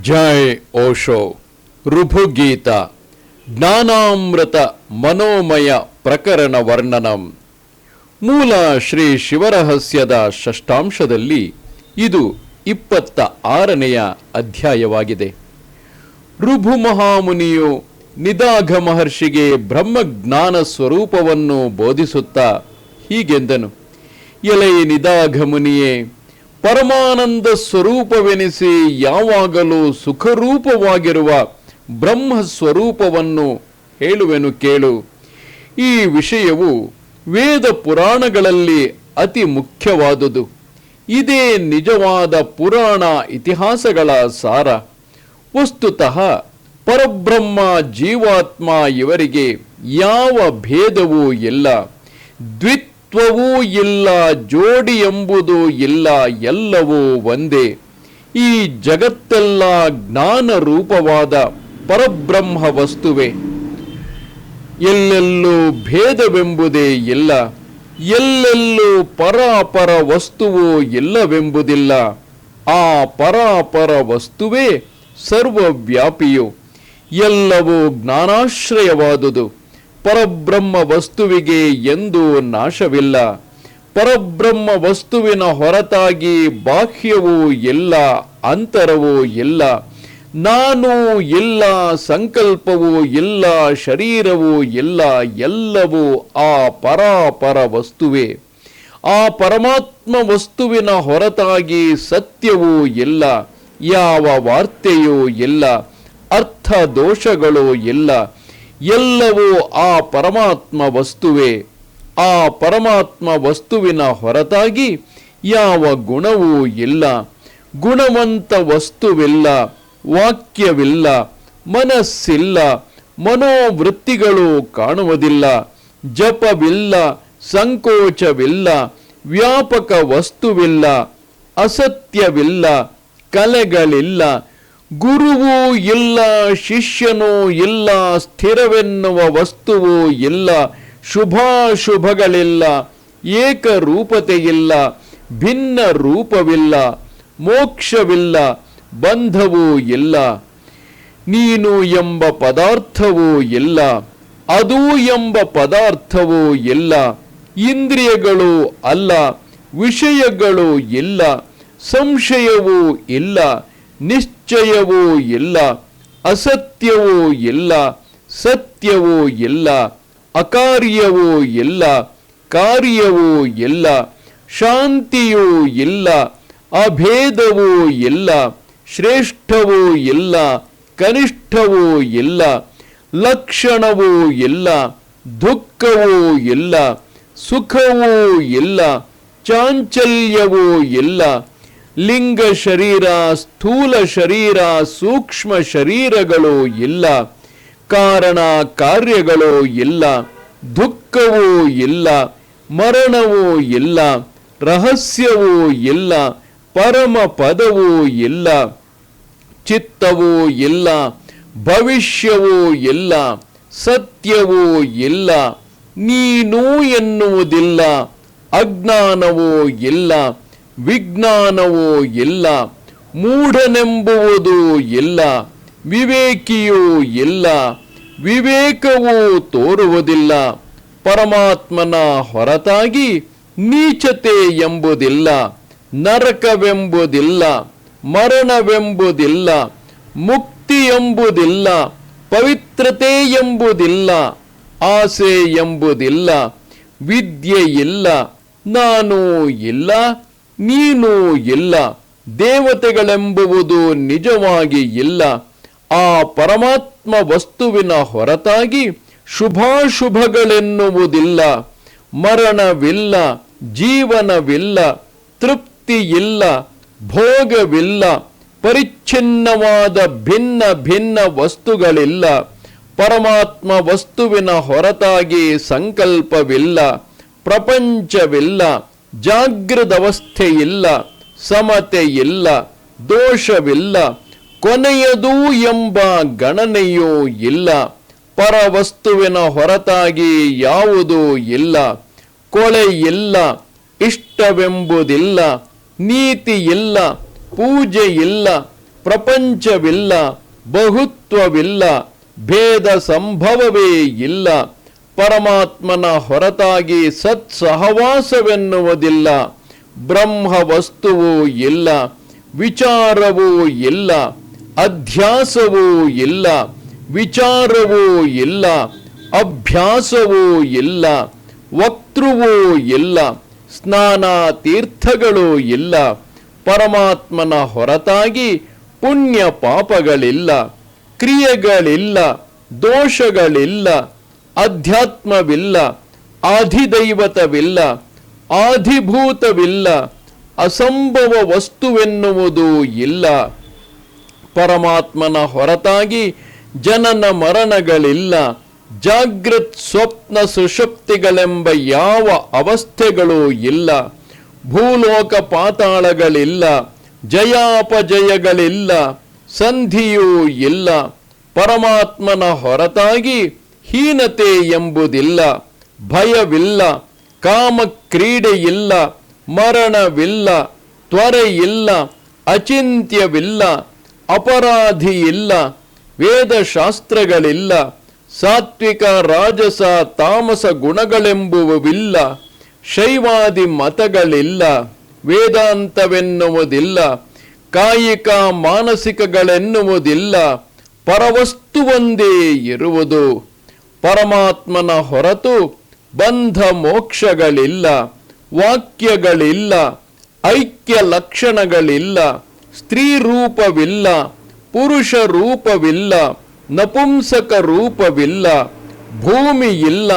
ಜೈ ಓಶೋ. ಋಭುಗೀತ. ಜ್ಞಾನಾಮೃತ ಮನೋಮಯ ಪ್ರಕರಣ ವರ್ಣನಂ. ಮೂಲ ಶ್ರೀ ಶಿವರಹಸ್ಯದ ಷಷ್ಠಾಂಶದಲ್ಲಿ ಇದು ಇಪ್ಪತ್ತ ಆರನೆಯ ಅಧ್ಯಾಯವಾಗಿದೆ. ಋಭು ಮಹಾಮುನಿಯು ನಿದಾಘ ಮಹರ್ಷಿಗೆ ಬ್ರಹ್ಮಜ್ಞಾನ ಸ್ವರೂಪವನ್ನು ಬೋಧಿಸುತ್ತಾ ಹೀಗೆಂದನು. ಎಲೆಯ ನಿದಾಘ ಮುನಿಯೇ ಪರಮಾನಂದ ಸ್ವರೂಪವೆನಿಸಿ ಯಾವಾಗಲೂ ಸುಖರೂಪವಾಗಿರುವ ಬ್ರಹ್ಮ ಸ್ವರೂಪವನ್ನು ಹೇಳುವೆನು ಕೇಳು. ಈ ವಿಷಯವು ವೇದ ಪುರಾಣಗಳಲ್ಲಿ ಅತಿ ಮುಖ್ಯವಾದುದು. ಇದೇ ನಿಜವಾದ ಪುರಾಣ ಇತಿಹಾಸಗಳ ಸಾರ. ವಸ್ತುತಃ ಪರಬ್ರಹ್ಮ ಜೀವಾತ್ಮ ಇವರಿಗೆ ಯಾವ ಭೇದವೂ ಇಲ್ಲ. ದ್ವಿತ್ವವೂ ಇಲ್ಲ, ಜೋಡಿ ಎಂಬುದು ಇಲ್ಲ, ಎಲ್ಲವೂ ಒಂದೇ. ಈ ಜಗತ್ತೆಲ್ಲ ಜ್ಞಾನ ರೂಪವಾದ ಪರಬ್ರಹ್ಮ ವಸ್ತುವೆ. ಎಲ್ಲೆಲ್ಲೂ ಭೇದವೆಂಬುದೇ ಇಲ್ಲ, ಎಲ್ಲೆಲ್ಲೂ ಪರಾಪರ ವಸ್ತುವು ಇಲ್ಲವೆಂಬುದಿಲ್ಲ. ಆ ಪರಾಪರ ವಸ್ತುವೇ ಸರ್ವವ್ಯಾಪಿಯು. ಎಲ್ಲವೂ ಜ್ಞಾನಾಶ್ರಯವಾದುದು. ಪರಬ್ರಹ್ಮ ವಸ್ತುವಿಗೆ ಎಂದೂ ನಾಶವಿಲ್ಲ. ಪರಬ್ರಹ್ಮ ವಸ್ತುವಿನ ಹೊರತಾಗಿ ಬಾಹ್ಯವೂ ಎಲ್ಲ ಅಂತರವೂ ಇಲ್ಲ. ನಾನು ಇಲ್ಲ, ಸಂಕಲ್ಪವೂ ಇಲ್ಲ, ಶರೀರವೂ ಇಲ್ಲ, ಎಲ್ಲವೂ ಆ ಪರಾಪರ ವಸ್ತುವೇ. ಆ ಪರಮಾತ್ಮ ವಸ್ತುವಿನ ಹೊರತಾಗಿ ಸತ್ಯವೂ ಇಲ್ಲ, ಯಾವ ವಾರ್ತೆಯೂ ಇಲ್ಲ, ಅರ್ಥ ದೋಷಗಳು ಇಲ್ಲ. ಎಲ್ಲವೂ ಆ ಪರಮಾತ್ಮ ವಸ್ತುವೇ. ಆ ಪರಮಾತ್ಮ ವಸ್ತುವಿನ ಹೊರತಾಗಿ ಯಾವ ಗುಣವೂ ಇಲ್ಲ. ಗುಣವಂತ ವಸ್ತುವಿಲ್ಲ, ವಾಕ್ಯವಿಲ್ಲ, ಮನಸ್ಸಿಲ್ಲ, ಮನೋವೃತ್ತಿಗಳು ಕಾಣುವುದಿಲ್ಲ. ಜಪವಿಲ್ಲ, ಸಂಕೋಚವಿಲ್ಲ, ವ್ಯಾಪಕ ವಸ್ತುವಿಲ್ಲ, ಅಸತ್ಯವಿಲ್ಲ, ಕಲೆಗಳಿಲ್ಲ ಗುರುವೂ ಇಲ್ಲ, ಶಿಷ್ಯನೂ ಇಲ್ಲ, ಸ್ಥಿರವೆನ್ನುವ ವಸ್ತುವು ಇಲ್ಲ, ಶುಭಾಶುಭಗಳಿಲ್ಲ, ಏಕರೂಪತೆಯಿಲ್ಲ ಭಿನ್ನ ರೂಪವಿಲ್ಲ ಮೋಕ್ಷವಿಲ್ಲ, ಬಂಧವೂ ಇಲ್ಲ. ನೀನು ಎಂಬ ಪದಾರ್ಥವೂ ಇಲ್ಲ, ಅದು ಎಂಬ ಪದಾರ್ಥವೂ ಇಲ್ಲ, ಇಂದ್ರಿಯಗಳು ಅಲ್ಲ, ವಿಷಯಗಳು ಇಲ್ಲ, ಸಂಶಯವೂ ಇಲ್ಲ ನಿಶ್ಚಯವೂ ಇಲ್ಲ, ಅಸತ್ಯವೋ ಇಲ್ಲ, ಸತ್ಯವೋ ಇಲ್ಲ, ಅಕಾರ್ಯವೋ ಇಲ್ಲ, ಕಾರ್ಯವೋ ಇಲ್ಲ, ಶಾಂತಿಯೋ ಇಲ್ಲ, ಅಭೇದವೋ ಇಲ್ಲ, ಶ್ರೇಷ್ಠವೋ ಇಲ್ಲ, ಕನಿಷ್ಠವೋ ಇಲ್ಲ, ಲಕ್ಷಣವೋ ಇಲ್ಲ, ದುಃಖವೋ ಇಲ್ಲ, ಸುಖವೋ ಇಲ್ಲ, ಚಾಂಚಲ್ಯವೋ ಇಲ್ಲ ಲಿಂಗ ಶರೀರ, ಸ್ಥೂಲ ಶರೀರ, ಸೂಕ್ಷ್ಮ ಶರೀರಗಳು ಇಲ್ಲ. ಕಾರಣ ಕಾರ್ಯಗಳು ಇಲ್ಲ. ದುಃಖವೂ ಇಲ್ಲ. ಮರಣವೂ ಇಲ್ಲ. ರಹಸ್ಯವೂ ಇಲ್ಲ. ಪರಮ ಪದವೂ ಇಲ್ಲ. ಚಿತ್ತವೂ ಇಲ್ಲ. ಭವಿಷ್ಯವೂ ಇಲ್ಲ. ಸತ್ಯವೂ ಇಲ್ಲ. ನೀನು ಎನ್ನುವುದಿಲ್ಲ. ಅಜ್ಞಾನವೂ ಇಲ್ಲ. ವಿಜ್ಞಾನವೂ ಇಲ್ಲ, ಮೂಢನೆಂಬುವುದು ಇಲ್ಲ, ವಿವೇಕಿಯೂ ಇಲ್ಲ, ವಿವೇಕವೂ ತೋರುವುದಿಲ್ಲ, ಪರಮಾತ್ಮನ ಹೊರತಾಗಿ ನೀಚತೆ ಎಂಬುದಿಲ್ಲ, ನರಕವೆಂಬುದಿಲ್ಲ, ಮರಣವೆಂಬುದಿಲ್ಲ, ಮುಕ್ತಿ ಎಂಬುದಿಲ್ಲ, ಪವಿತ್ರತೆ ಎಂಬುದಿಲ್ಲ, ಆಸೆ ಎಂಬುದಿಲ್ಲ, ವಿದ್ಯೆ ಇಲ್ಲ, ನಾನು ಇಲ್ಲ. ನೀನು ಇಲ್ಲ, ದೇವತೆಗಳೆಂಬುವುದು ನಿಜವಾಗಿ ಇಲ್ಲ. ಆ ಪರಮಾತ್ಮ ವಸ್ತುವಿನ ಹೊರತಾಗಿ ಶುಭಾಶುಭಗಳೆನ್ನುವುದಿಲ್ಲ. ಮರಣವಿಲ್ಲ, ಜೀವನವಿಲ್ಲ, ತೃಪ್ತಿಯಿಲ್ಲ, ಭೋಗವಿಲ್ಲ, ಪರಿಚ್ಛಿನ್ನವಾದ ಭಿನ್ನ ಭಿನ್ನ ವಸ್ತುಗಳಿಲ್ಲ. ಪರಮಾತ್ಮ ವಸ್ತುವಿನ ಹೊರತಾಗಿ ಸಂಕಲ್ಪವಿಲ್ಲ, ಪ್ರಪಂಚವಿಲ್ಲ ಜಾಗೃದವಸ್ಥೆಯಿಲ್ಲ ಇಲ್ಲ ದೋಷವಿಲ್ಲ, ಕೊನೆಯದು ಎಂಬ ಗಣನೆಯೂ ಇಲ್ಲ, ಪರವಸ್ತುವಿನ ಹೊರತಾಗಿ ಯಾವುದೂ ಇಲ್ಲ ಕೊಳೆ ಇಲ್ಲ ಇಷ್ಟವೆಂಬುದಿಲ್ಲ ನೀತಿ ಇಲ್ಲ ಪೂಜೆ ಇಲ್ಲ ಪ್ರಪಂಚವಿಲ್ಲ, ಬಹುತ್ವವಿಲ್ಲ, ಭೇದ ಸಂಭವವೇ ಇಲ್ಲ. ಪರಮಾತ್ಮನ ಹೊರತಾಗಿ ಸತ್ ಸಹವಾಸವೆನ್ನುವುದಿಲ್ಲ ಬ್ರಹ್ಮ ವಸ್ತುವೂ ಇಲ್ಲ, ವಿಚಾರವೂ ಇಲ್ಲ, ಅಧ್ಯಾಸವೂ ಇಲ್ಲ, ವಿಚಾರವೂ ಇಲ್ಲ, ಅಭ್ಯಾಸವೂ ಇಲ್ಲ, ವಕ್ತೃವೂ ಇಲ್ಲ ಸ್ನಾನ ತೀರ್ಥಗಳು ಇಲ್ಲ, ಪರಮಾತ್ಮನ ಹೊರತಾಗಿ ಪುಣ್ಯ ಪಾಪಗಳಿಲ್ಲ ಕ್ರಿಯೆಗಳಿಲ್ಲ, ದೋಷಗಳಿಲ್ಲ ಅಧ್ಯಾತ್ಮವಿಲ್ಲ, ಆಧಿದೈವತವಿಲ್ಲ, ಆಧಿಭೂತವಿಲ್ಲ, ಅಸಂಭವ ವಸ್ತುವೆನ್ನುವುದು ಇಲ್ಲ. ಪರಮಾತ್ಮನ ಹೊರತಾಗಿ ಜನನ ಮರಣಗಳಿಲ್ಲ ಜಾಗೃತ್ ಸ್ವಪ್ನ ಸುಶಕ್ತಿಗಳೆಂಬ ಯಾವ ಅವಸ್ಥೆಗಳೂ ಇಲ್ಲ, ಭೂಲೋಕ ಪಾತಾಳಗಳಿಲ್ಲ, ಜಯಾಪಜಯಗಳಿಲ್ಲ, ಸಂಧಿಯೂ ಇಲ್ಲ. ಪರಮಾತ್ಮನ ಹೊರತಾಗಿ ಹೀನತೆ ಎಂಬುದಿಲ್ಲ, ಭಯವಿಲ್ಲ ಕಾಮ ಕ್ರೀಡೆಯಿಲ್ಲ ಮರಣವಿಲ್ಲ, ತ್ವರೆಯಿಲ್ಲ, ಅಚಿಂತ್ಯವಿಲ್ಲ, ಅಪರಾಧಿಯಿಲ್ಲ, ವೇದಶಾಸ್ತ್ರಗಳಿಲ್ಲ, ಸಾತ್ವಿಕ ರಾಜಸ ತಾಮಸ ಗುಣಗಳೆಂಬುವಿಲ್ಲ ಶೈವಾದಿ ಮತಗಳಿಲ್ಲ, ವೇದಾಂತವೆನ್ನುವುದಿಲ್ಲ, ಕಾಯಿಕ ಮಾನಸಿಕಗಳೆನ್ನುವುದಿಲ್ಲ, ಪರವಸ್ತುವೊಂದೇ ಇರುವುದು. ಪರಮಾತ್ಮನ ಹೊರತು ಬಂಧ ಮೋಕ್ಷಗಳಿಲ್ಲ, ವಾಕ್ಯಗಳಿಲ್ಲ, ಐಕ್ಯ ಲಕ್ಷಣಗಳಿಲ್ಲ, ಸ್ತ್ರೀ ರೂಪವಿಲ್ಲ, ಪುರುಷ ರೂಪವಿಲ್ಲ, ನಪುಂಸಕ ರೂಪವಿಲ್ಲ, ಭೂಮಿ ಇಲ್ಲ,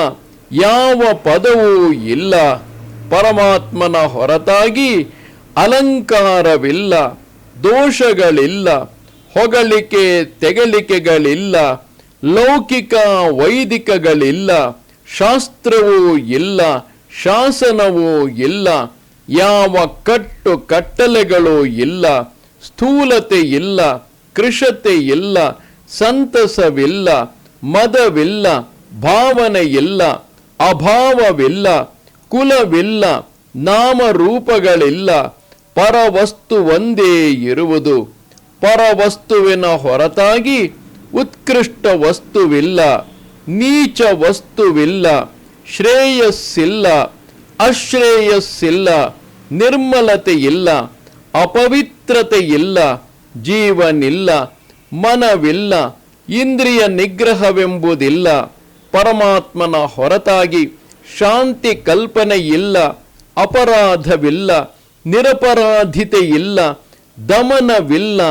ಯಾವ ಪದವೂ ಇಲ್ಲ. ಪರಮಾತ್ಮನ ಹೊರತಾಗಿ ಅಲಂಕಾರವಿಲ್ಲ, ದೋಷಗಳಿಲ್ಲ, ಹೊಗಳಿಕೆ ತೆಗಳಿಕೆಗಳಿಲ್ಲ ಲೌಕಿಕ ವೈದಿಕಗಳಿಲ್ಲ, ಶಾಸ್ತ್ರವೂ ಇಲ್ಲ, ಶಾಸನವೂ ಇಲ್ಲ, ಯಾವ ಕಟ್ಟು ಕಟ್ಟಲೆಗಳು ಇಲ್ಲ, ಸ್ಥೂಲತೆ ಇಲ್ಲ, ಕೃಷತೆ ಇಲ್ಲ, ಸಂತಸವಿಲ್ಲ, ಮದವಿಲ್ಲ, ಭಾವನೆ ಇಲ್ಲ, ಅಭಾವವಿಲ್ಲ, ಕುಲವಿಲ್ಲ, ನಾಮರೂಪಗಳಿಲ್ಲ, ಪರವಸ್ತು ಒಂದೇ ಇರುವುದು, ಪರವಸ್ತುವಿನ ಹೊರತಾಗಿ ಉತ್ಕೃಷ್ಟ ವಸ್ತುವಿಲ್ಲ, ನೀಚ ವಸ್ತುವಿಲ್ಲ, ಶ್ರೇಯಸ್ಸಿಲ್ಲ, ಅಶ್ರೇಯಸ್ಸಿಲ್ಲ ನಿರ್ಮಲತೆ ಇಲ್ಲ ಅಪವಿತ್ರತೆ ಇಲ್ಲ ಜೀವನಿಲ್ಲ, ಮನವಿಲ್ಲ, ಇಂದ್ರಿಯ ನಿಗ್ರಹವೆಂಬುದಿಲ್ಲ, ಪರಮಾತ್ಮನ ಹೊರತಾಗಿ ಶಾಂತಿ ಕಲ್ಪನೆ ಇಲ್ಲ ಅಪರಾಧವಿಲ್ಲ ನಿರಪರಾಧಿತೆ ಇಲ್ಲ ದಮನವಿಲ್ಲ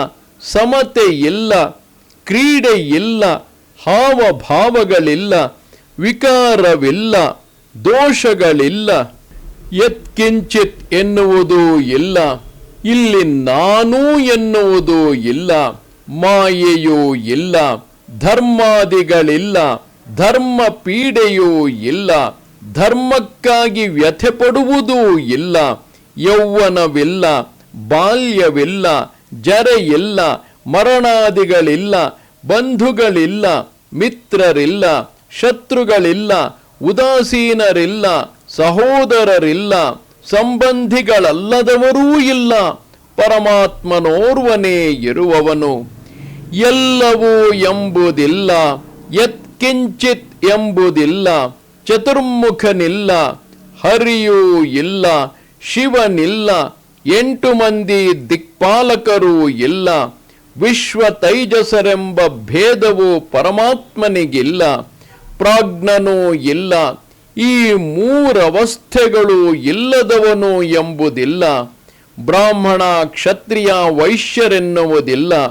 ಸಮತೆ ಇಲ್ಲ ಕ್ರೀಡೆ ಇಲ್ಲ ಹಾವಭಾವಗಳಿಲ್ಲ, ವಿಕಾರವಿಲ್ಲ, ದೋಷಗಳಿಲ್ಲ. ಯತ್ಕಿಂಚಿತ್ ಎನ್ನುವುದು ಇಲ್ಲ, ಇಲ್ಲಿ ನಾನು ಎನ್ನುವುದು ಇಲ್ಲ, ಮಾಯೆಯೂ ಇಲ್ಲ, ಧರ್ಮಾದಿಗಳಿಲ್ಲ ಧರ್ಮ ಪೀಡೆಯೂ ಇಲ್ಲ, ಧರ್ಮಕ್ಕಾಗಿ ವ್ಯಥೆ ಪಡುವುದೂ ಇಲ್ಲ, ಯೌವನವಿಲ್ಲ, ಬಾಲ್ಯವಿಲ್ಲ, ಜರೆಯಿಲ್ಲ ಮರಣಾದಿಗಳಿಲ್ಲ, ಬಂಧುಗಳಿಲ್ಲ, ಮಿತ್ರರಿಲ್ಲ, ಶತ್ರುಗಳಿಲ್ಲ, ಉದಾಸೀನರಿಲ್ಲ, ಸಹೋದರರಿಲ್ಲ, ಸಂಬಂಧಿಗಳಲ್ಲದವರೂ ಇಲ್ಲ, ಪರಮಾತ್ಮನೋರ್ವನೇ ಇರುವವನು. ಎಲ್ಲವೂ ಎಂಬುದಿಲ್ಲ, ಯತ್ಕಿಂಚಿತ್ ಎಂಬುದಿಲ್ಲ, ಚತುರ್ಮುಖನಿಲ್ಲ, ಹರಿಯೂ ಇಲ್ಲ, ಶಿವನಿಲ್ಲ, ಎಂಟು ಮಂದಿ ದಿಕ್ಪಾಲಕರೂ ಇಲ್ಲ ವಿಶ್ವ ತೈಜಸರೆಂಬ ಭೇದವು ಪರಮಾತ್ಮನಿಗಿಲ್ಲ, ಪ್ರಾಜ್ಞನೂ ಇಲ್ಲ, ಈ ಮೂರವಸ್ಥೆಗಳು ಇಲ್ಲದವನು ಎಂಬುದಿಲ್ಲ, ಬ್ರಾಹ್ಮಣ ಕ್ಷತ್ರಿಯ ವೈಶ್ಯರೆನ್ನುವುದಿಲ್ಲ,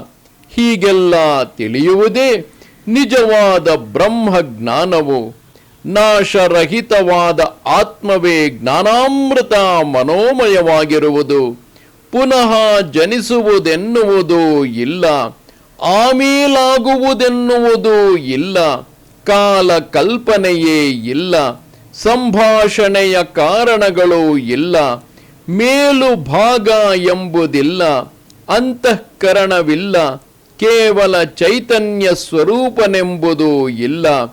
ಹೀಗೆಲ್ಲ ತಿಳಿಯುವುದೇ ನಿಜವಾದ ಬ್ರಹ್ಮಜ್ಞಾನವು. ನಾಶರಹಿತವಾದ ಆತ್ಮವೇ ಜ್ಞಾನಾಮೃತ ಮನೋಮಯವಾಗಿರುವುದು. ಪುನಃ ಜನಿಸುವುದೆನ್ನುವುದು ಇಲ್ಲ, ಆಮೇಲಾಗುವುದೆನ್ನುವುದು ಇಲ್ಲ ಕಾಲ ಕಲ್ಪನೆಯೇ ಇಲ್ಲ, ಸಂಭಾಷಣೆಯ ಕಾರಣಗಳು ಇಲ್ಲ, ಮೇಲು ಭಾಗ ಎಂಬುದಿಲ್ಲ, ಅಂತಃಕರಣವಿಲ್ಲ, ಕೇವಲ ಚೈತನ್ಯ ಸ್ವರೂಪನೆಂಬುದು ಇಲ್ಲ,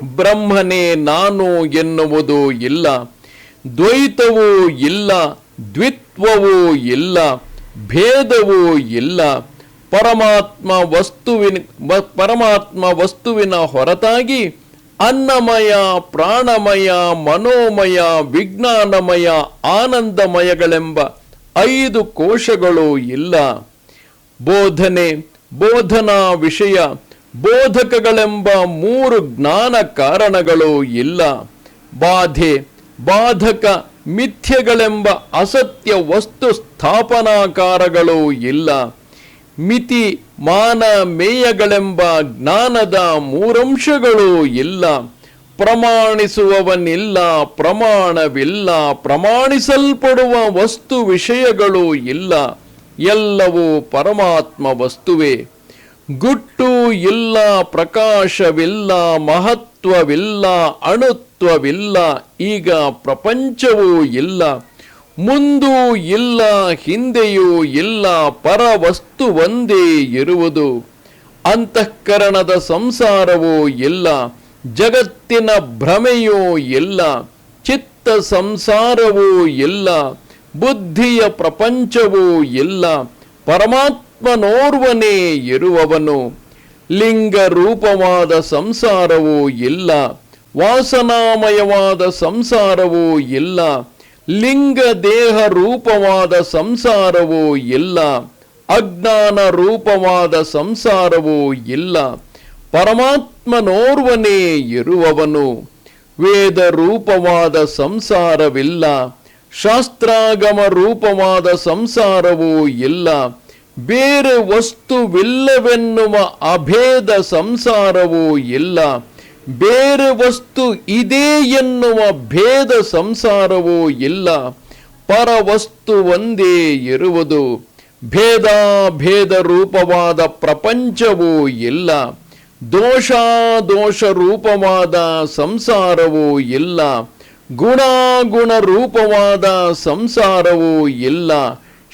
ಬ್ರಹ್ಮನೇ ನಾನು ಎನ್ನುವುದು ಇಲ್ಲ, ದ್ವೈತವೂ ಇಲ್ಲ ದ್ವಿತ್ವವೂ ಇಲ್ಲ, ಭೇದವೂ ಇಲ್ಲ, ಪರಮಾತ್ಮ ವಸ್ತುವಿನ ಪರಮಾತ್ಮ ವಸ್ತುವಿನ ಹೊರತಾಗಿ ಅನ್ನಮಯ, ಪ್ರಾಣಮಯ, ಮನೋಮಯ, ವಿಜ್ಞಾನಮಯ, ಆನಂದಮಯಗಳೆಂಬ ಐದು ಕೋಶಗಳು ಇಲ್ಲ. ಬೋಧನೆ, ಬೋಧನಾ ವಿಷಯ, ಬೋಧಕಗಳೆಂಬ ಮೂರು ಜ್ಞಾನ ಕಾರಣಗಳು ಇಲ್ಲ. ಬಾಧೆ, ಬಾಧಕ ಮಿಥ್ಯಗಳೆಂಬ ಅಸತ್ಯ ವಸ್ತು ಸ್ಥಾಪನಾಕಾರಗಳು ಇಲ್ಲ. ಮಿತಿ ಮಾನ ಮೇಯಗಳೆಂಬ ಜ್ಞಾನದ ಮೂರಂಶಗಳು ಇಲ್ಲ. ಪ್ರಮಾಣಿಸುವವನಿಲ್ಲ, ಪ್ರಮಾಣವಿಲ್ಲ, ಪ್ರಮಾಣಿಸಲ್ಪಡುವ ವಸ್ತು ವಿಷಯಗಳು ಇಲ್ಲ. ಎಲ್ಲವೂ ಪರಮಾತ್ಮ ವಸ್ತುವೇ. ಗುಟ್ಟು ಇಲ್ಲ, ಪ್ರಕಾಶವಿಲ್ಲ, ಮಹತ್ವವಿಲ್ಲ, ಅಣುತ್ವವಿಲ್ಲ, ಈಗ ಪ್ರಪಂಚವೂ ಇಲ್ಲ. ಮುಂದೂ ಇಲ್ಲ, ಹಿಂದೆಯೂ ಇಲ್ಲ, ಪರವಸ್ತು ಒಂದೇ ಇರುವುದು. ಅಂತಃಕರಣದ ಸಂಸಾರವೂ ಇಲ್ಲ, ಜಗತ್ತಿನ ಭ್ರಮೆಯೂ ಇಲ್ಲ, ಚಿತ್ತ ಸಂಸಾರವೂ ಇಲ್ಲ, ಬುದ್ಧಿಯ ಪ್ರಪಂಚವೂ ಇಲ್ಲ ಪರಮಾತ್ಮನೋರ್ವನೇ ಇರುವವನು ಲಿಂಗ ರೂಪವಾದ ಸಂಸಾರವೂ ಇಲ್ಲ, ವಾಸನಾಮಯವಾದ ಸಂಸಾರವೂ ಇಲ್ಲ ಲಿಂಗ ದೇಹ ರೂಪವಾದ ಸಂಸಾರವೂ ಇಲ್ಲ ಅಜ್ಞಾನ ರೂಪವಾದ ಸಂಸಾರವೂ ಇಲ್ಲ. ಪರಮಾತ್ಮನೋರ್ವನೇ ಇರುವವನು ವೇದ ರೂಪವಾದ ಸಂಸಾರವಿಲ್ಲ ಶಾಸ್ತ್ರಾಗಮ ರೂಪವಾದ ಸಂಸಾರವೂ ಇಲ್ಲ ಬೇರೆ ವಸ್ತುವಿಲ್ಲವೆನ್ನುವ ಅಭೇದ ಸಂಸಾರವೂ ಇಲ್ಲ. ಬೇರೆ ವಸ್ತು ಇದೆ ಎನ್ನುವ ಭೇದ ಸಂಸಾರವೂ ಇಲ್ಲ. ಪರವಸ್ತು ಒಂದೇ ಇರುವುದು. ಭೇದ ಭೇದ ರೂಪವಾದ ಪ್ರಪಂಚವೂ ಇಲ್ಲ. ದೋಷಾದೋಷ ರೂಪವಾದ ಸಂಸಾರವೂ ಇಲ್ಲ. ಗುಣಾಗುಣ ರೂಪವಾದ ಸಂಸಾರವೂ ಇಲ್ಲ.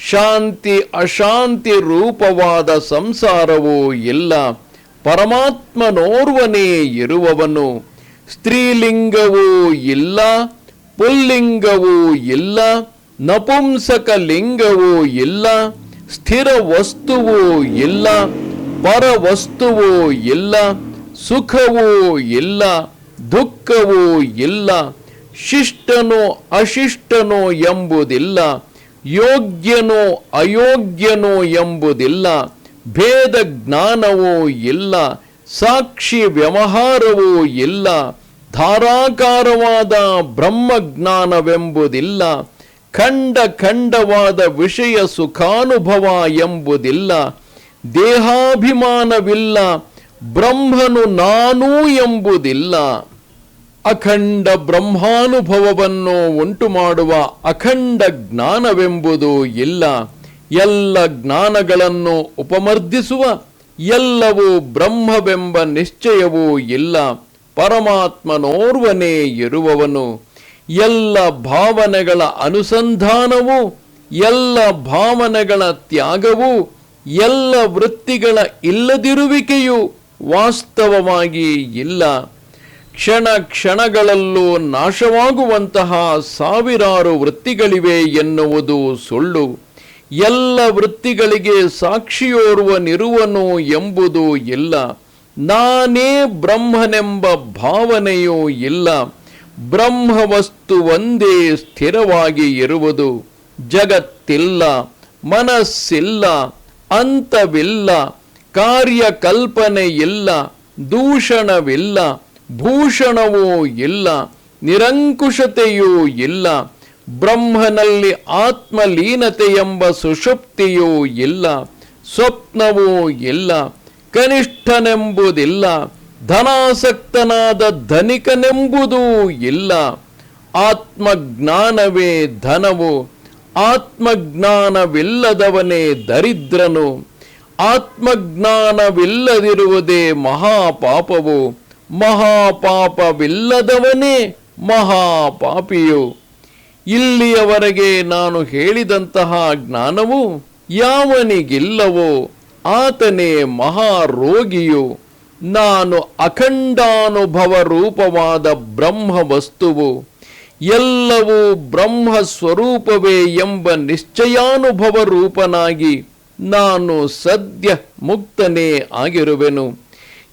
ಶಾಂತಿ ಅಶಾಂತಿ ರೂಪವಾದ ಸಂಸಾರವೂ ಇಲ್ಲ. ಪರಮಾತ್ಮನೋರ್ವನೇ ಇರುವವನು. ಸ್ತ್ರೀಲಿಂಗವೂ ಇಲ್ಲ, ಪುಲ್ಲಿಂಗವೂ ಇಲ್ಲ ನಪುಂಸಕ ಲಿಂಗವೂ ಇಲ್ಲ ಸ್ಥಿರ ವಸ್ತುವೂ ಇಲ್ಲ ಪರ ವಸ್ತುವೂ ಇಲ್ಲ, ಸುಖವೂ ಇಲ್ಲ, ದುಃಖವೂ ಇಲ್ಲ, ಶಿಷ್ಟನೋ ಅಶಿಷ್ಟನೋ ಎಂಬುದಿಲ್ಲ. ಯೋಗ್ಯನು ಅಯೋಗ್ಯನೋ ಎಂಬುದಿಲ್ಲ, ಭೇದ ಜ್ಞಾನವೋ ಇಲ್ಲ, ಸಾಕ್ಷಿ ವ್ಯವಹಾರವೂ ಇಲ್ಲ, ಧಾರಾಕಾರವಾದ ಬ್ರಹ್ಮಜ್ಞಾನವೆಂಬುದಿಲ್ಲ ಖಂಡ ಖಂಡವಾದ ವಿಷಯ ಸುಖಾನುಭವ ಎಂಬುದಿಲ್ಲ, ದೇಹಾಭಿಮಾನವಿಲ್ಲ, ಬ್ರಹ್ಮನು ನಾನೂ ಎಂಬುದಿಲ್ಲ. ಅಖಂಡ ಬ್ರಹ್ಮಾನುಭವವನ್ನು ಉಂಟು ಮಾಡುವ ಅಖಂಡ ಜ್ಞಾನವೆಂಬುದು ಇಲ್ಲ. ಎಲ್ಲ ಜ್ಞಾನಗಳನ್ನು ಉಪಮರ್ದಿಸುವ ಎಲ್ಲವೂ ಬ್ರಹ್ಮವೆಂಬ ನಿಶ್ಚಯವೂ ಇಲ್ಲ. ಪರಮಾತ್ಮನೋರ್ವನೇ ಇರುವವನು. ಎಲ್ಲ ಭಾವನೆಗಳ ಅನುಸಂಧಾನವು, ಎಲ್ಲ ಭಾವನೆಗಳ ತ್ಯಾಗವು, ಎಲ್ಲ ವೃತ್ತಿಗಳ ಇಲ್ಲದಿರುವಿಕೆಯು ವಾಸ್ತವವಾಗಿ ಇಲ್ಲ. ಕ್ಷಣ ಕ್ಷಣಗಳಲ್ಲೂ ನಾಶವಾಗುವಂತಹ ಸಾವಿರಾರು ವೃತ್ತಿಗಳಿವೆ ಎನ್ನುವುದು ಸುಳ್ಳು. ಎಲ್ಲ ವೃತ್ತಿಗಳಿಗೆ ಸಾಕ್ಷಿಯೋರ್ವನಿರುವನು ಎಂಬುದು ಇಲ್ಲ. ನಾನೇ ಬ್ರಹ್ಮನೆಂಬ ಭಾವನೆಯೂ ಇಲ್ಲ. ಬ್ರಹ್ಮವಸ್ತು ಒಂದೇ ಸ್ಥಿರವಾಗಿ ಇರುವುದು. ಜಗತ್ತಿಲ್ಲ, ಮನಸ್ಸಿಲ್ಲ, ಅಂತವಿಲ್ಲ, ಕಾರ್ಯಕಲ್ಪನೆ ಇಲ್ಲ, ದೂಷಣವಿಲ್ಲ ಭೂಷಣವೂ ಇಲ್ಲ, ನಿರಂಕುಶತೆಯೂ ಇಲ್ಲ, ಬ್ರಹ್ಮನಲ್ಲಿ ಆತ್ಮಲೀನತೆ ಎಂಬ ಸುಷುಪ್ತಿಯೂ ಇಲ್ಲ, ಸ್ವಪ್ನವೂ ಇಲ್ಲ, ಕನಿಷ್ಠನೆಂಬುದಿಲ್ಲ, ಧನಾಸಕ್ತನಾದ ಧನಿಕನೆಂಬುದೂ ಇಲ್ಲ, ಆತ್ಮಜ್ಞಾನವೇ ಧನವು, ಆತ್ಮಜ್ಞಾನವಿಲ್ಲದವನೇ ದರಿದ್ರನು, ಆತ್ಮಜ್ಞಾನವಿಲ್ಲದಿರುವುದೇ ಮಹಾಪಾಪವು ಮಹಾಪಾಪವಿಲ್ಲದವನೇ ಮಹಾಪಾಪಿಯು. ಇಲ್ಲಿಯವರೆಗೆ ನಾನು ಹೇಳಿದಂತಹ ಜ್ಞಾನವು ಯಾವನಿಗಿಲ್ಲವೋ ಆತನೇ ಮಹಾರೋಗಿಯು. ನಾನು ಅಖಂಡಾನುಭವ ರೂಪವಾದ ಬ್ರಹ್ಮ ವಸ್ತುವು ಎಲ್ಲವೂ ಬ್ರಹ್ಮ ಸ್ವರೂಪವೇ ಎಂಬ ನಿಶ್ಚಯಾನುಭವ ರೂಪನಾಗಿ ನಾನು ಸದ್ಯ ಮುಕ್ತನೇ ಆಗಿರುವೆನು.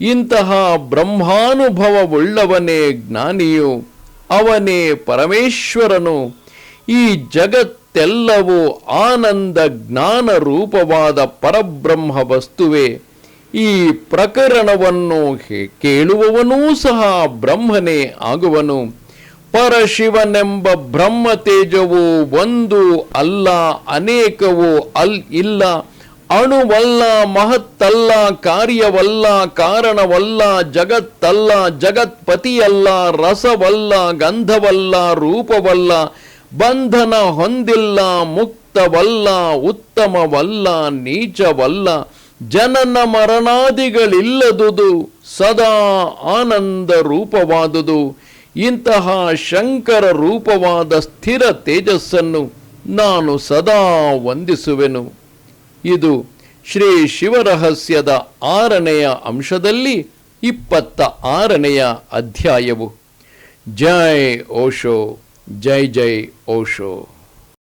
ಇಂತಹ ಬ್ರಹ್ಮಾನುಭವವುಳ್ಳವನೇ ಜ್ಞಾನಿಯು, ಅವನೇ ಪರಮೇಶ್ವರನು. ಈ ಜಗತ್ತೆಲ್ಲವೂ ಆನಂದ ಜ್ಞಾನ ರೂಪವಾದ ಪರಬ್ರಹ್ಮ ವಸ್ತುವೆ. ಈ ಪ್ರಕರಣವನ್ನು ಕೇಳುವವನೂ ಸಹ ಬ್ರಹ್ಮನೇ ಆಗುವನು. ಪರಶಿವನೆಂಬ ಬ್ರಹ್ಮ ತೇಜವು ಒಂದು ಅಲ್ಲ, ಅನೇಕವೋ ಅಲ್ ಇಲ್ಲ. ಅಣುವಲ್ಲ, ಮಹತ್ತಲ್ಲ, ಕಾರ್ಯವಲ್ಲ, ಕಾರಣವಲ್ಲ, ಜಗತ್ತಲ್ಲ, ಜಗತ್ಪತಿಯಲ್ಲ, ರಸವಲ್ಲ, ಗಂಧವಲ್ಲ, ರೂಪವಲ್ಲ, ಬಂಧನ ಹೊಂದಿಲ್ಲ, ಮುಕ್ತವಲ್ಲ, ಉತ್ತಮವಲ್ಲ, ನೀಚವಲ್ಲ, ಜನನ ಮರಣಾದಿಗಳಿಲ್ಲದುದು, ಸದಾ ಆನಂದ ರೂಪವಾದುದು. ಇಂತಹ ಶಂಕರ ರೂಪವಾದ ಸ್ಥಿರ ತೇಜಸ್ಸನ್ನು ನಾನು ಸದಾ ವಂದಿಸುವೆನು. ಇದು ಶ್ರೀ ಶಿವರಹಸ್ಯದ ಆರನೆಯ ಅಂಶದಲ್ಲಿ ಇಪ್ಪತ್ತ ಆರನೆಯ ಅಧ್ಯಾಯವು. ಜೈ ಓಶೋ ಜೈ ಜೈ ಓಶೋ.